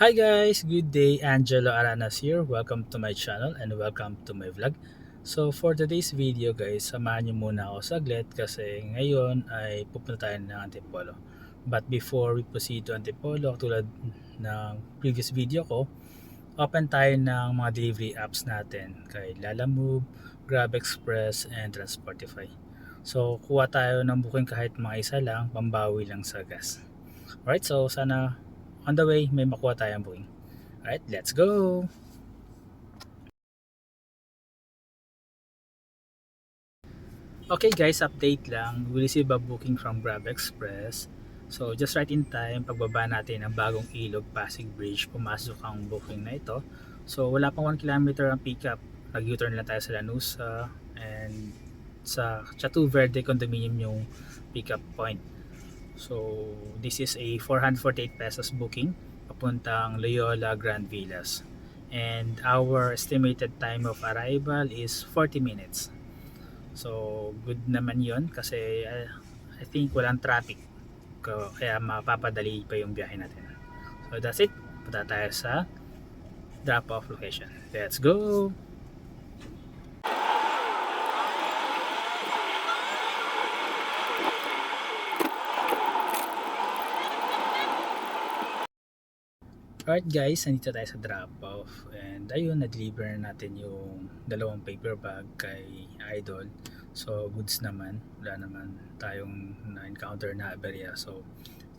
Hi guys! Good day! Angelo Aranas here. Welcome to my channel and welcome to my vlog. So for today's video guys, samahan niyo muna ako saglit kasi ngayon ay pupunta tayo ng Antipolo. But before we proceed to Antipolo, tulad ng previous video ko, open tayo ng mga delivery apps natin kay Lalamove, Grab Express, and Transportify. So kuha tayo ng booking kahit mga isa lang, pambawi lang sa gas. Alright, so sana on the way may makuha tayong booking. Alright, let's go! Okay guys, update lang. We receive a booking from Grab Express. So just right in time, pagbaba natin ng bagong ilog Pasig Bridge, pumasok ang booking na ito. So wala pang 1 km ang pickup. Nag-U-turn lang tayo sa Lanusa and sa Chateau Verde condominium yung pickup point. So this is a 448 pesos booking papuntang Loyola Grand Villas. And our estimated time of arrival is 40 minutes. So, good naman yon kasi uh, I think walang traffic. Kaya mapapadali pa yung biyahe natin. So, that's it. Punta tayo sa drop-off location. Let's go! Alright guys, nandito tayo sa drop-off and ayun, na-deliver na natin yung dalawang paper bag kay Idol. So, goods naman. Wala naman tayong na-encounter na aberya. So,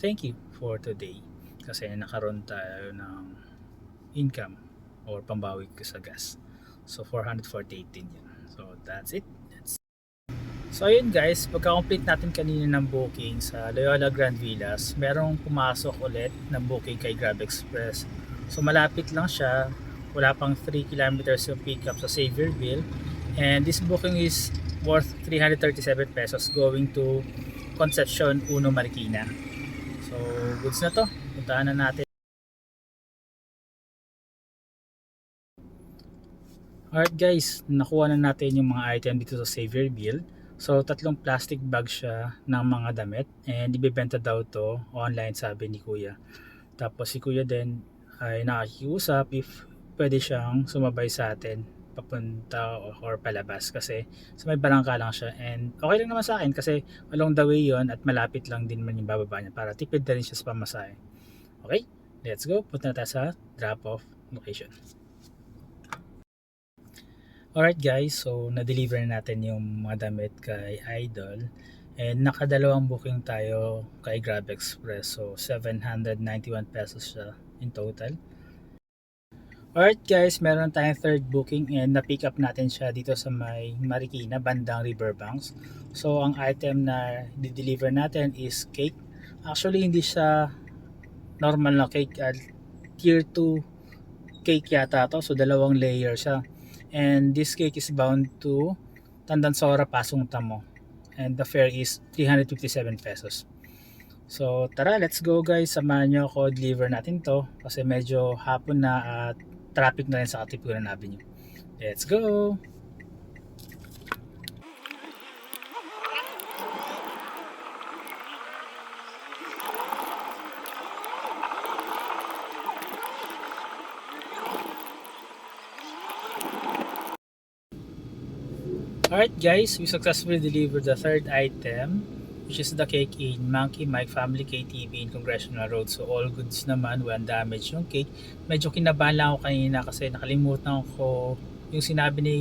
thank you for today kasi nakaroon tayo ng income or pambawi sa gas. So, 448 din yun. So, that's it. So ayun guys, pagka-complete natin kanina ng booking sa Loyola Grand Villas, merong pumasok ulit ng booking kay Grab Express. So malapit lang siya, wala pang 3 kilometers yung pickup sa Saviorville. And this booking is worth 337 pesos going to Concepcion Uno Marikina. So goods na to, puntahan na natin. Alright guys, nakuha na natin yung mga item dito sa Saviorville. So, tatlong plastic bag siya ng mga damit and ibebenta daw to online sabi ni Kuya. Tapos si Kuya din ay nakikiusap if pwede siyang sumabay sa atin papunta or palabas kasi sa may barangka lang siya and okay lang naman sa akin kasi along the way yon at malapit lang din man yung bababa niya para tipid na rin siya sa pamasahe. Okay, let's go. Punta na tayo sa drop-off location. Alright guys, so na-deliver na natin yung mga damit kay Idol and nakadalawang booking tayo kay Grab Express so 791 pesos siya in total. Alright guys, meron tayong third booking and na-pick up natin siya dito sa may Marikina, bandang Riverbanks. So ang item na di-deliver natin is cake. Actually hindi siya normal na cake, uh, tier 2 cake yata to so dalawang layer siya. And this cake is bound to Tandansora Pasong Tamo. And the fare is 357 pesos. So tara, let's go guys. Samahan nyo ako, deliver natin to. Kasi medyo hapon na at traffic na rin sa Katipunan Avenue. Let's go! Alright guys, we successfully delivered the third item which is the cake in Monkey Mike Family KTV in Congressional Road. So all goods naman, walang damage yung cake. Medyo kinabahan lang ako kanina kasi nakalimutan ko yung sinabi ni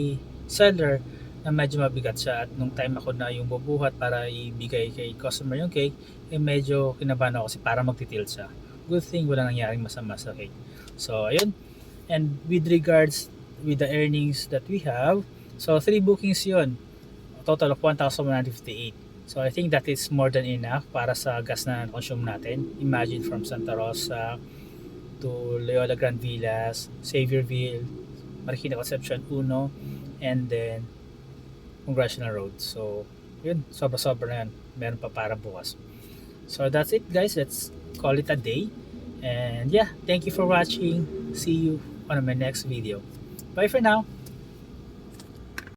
seller na medyo mabigat siya at nung time ako na yung bubuhat para ibigay kay customer yung cake, eh medyo kinabahan ako kasi para magtitilt siya. Good thing wala nangyaring masama sa cake. So ayun. And with regards with the earnings that we have, So, three bookings yun. Total of 1,158. So, I think that is more than enough para sa gas na consume natin. Imagine from Santa Rosa to Loyola Grand Villas, Saviorville, Marikina Concepcion 1, and then Congressional Road. So, yun. Sobra-sobra na yan. Meron pa para bukas. So, that's it guys. Let's call it a day. And yeah, thank you for watching. See you on my next video. Bye for now.